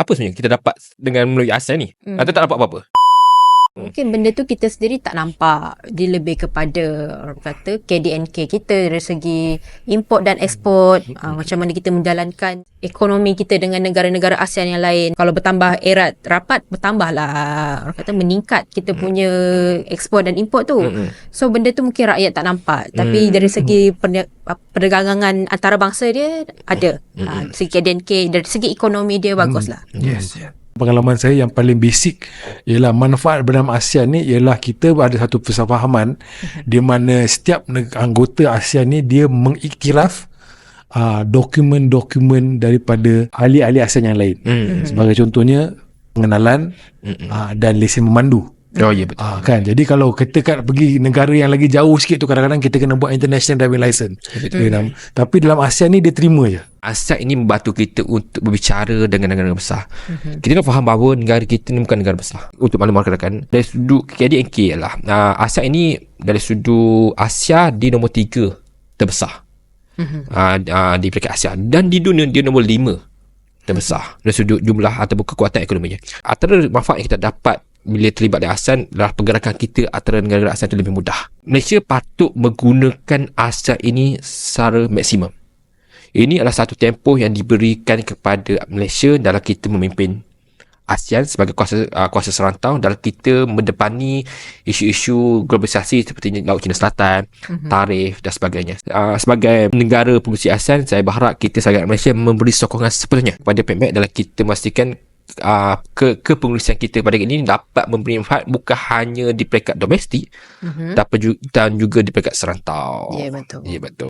apa sebenarnya kita dapat dengan melalui ASEAN ni? Hmm. Atau tak dapat apa-apa? Mungkin benda tu kita sendiri tak nampak. Dia lebih kepada orang kata KDNK kita dari segi import dan ekspor. Uh, macam mana kita menjalankan ekonomi kita dengan negara-negara ASEAN yang lain. Kalau bertambah erat rapat, bertambahlah orang kata meningkat kita punya ekspor dan import tu. So benda tu mungkin rakyat tak nampak. Tapi dari segi perdagangan antarabangsa dia ada. Uh, segi KDNK, dari segi ekonomi dia baguslah. Yes. Pengalaman saya yang paling basic ialah manfaat bernama ASEAN ni ialah kita ada satu persefahaman di mana setiap anggota ASEAN ni dia mengiktiraf uh, dokumen-dokumen daripada ahli-ahli ASEAN yang lain. Hmm. Sebagai contohnya pengenalan uh, dan lesen memandu. Oh, ya betul. Ah kan jadi kalau kita kan pergi negara yang lagi jauh sikit tu kadang-kadang kita kena buat international driving license. Hmm. Tapi dalam ASEAN ni dia terima je. ASEAN ini membantu kita untuk berbicara dengan negara besar. Mm-hmm. Kita kena faham bahawa negara kita ni bukan negara besar. Untuk maklumat rakan dari sudut KDNK lah. Uh, ASEAN ini dari sudut Asia di nombor tiga terbesar. Mm-hmm. Uh, uh, di peringkat Asia. Dan di dunia dia nombor lima terbesar. Dari sudut jumlah ataupun kekuatan ekonominya. Antara manfaat yang kita dapat bila terlibat di ASEAN adalah pergerakan kita antara negara ASEAN itu lebih mudah. Malaysia patut menggunakan ASEAN ini secara maksimum. Ini adalah satu tempoh yang diberikan kepada Malaysia dalam kita memimpin ASEAN sebagai kuasa uh, kuasa serantau dalam kita mendepani isu-isu globalisasi seperti Laut Cina Selatan, mm-hmm. tarif dan sebagainya. Uh, sebagai negara pengurusi ASEAN, saya berharap kita sebagai Malaysia memberi sokongan sepenuhnya kepada PMAC dalam kita memastikan uh, ke kepengurusian kita pada ini dapat memberi manfaat bukan hanya di peringkat domestik mm-hmm. tapi dan juga di peringkat serantau. Ya, betul. Ya betul.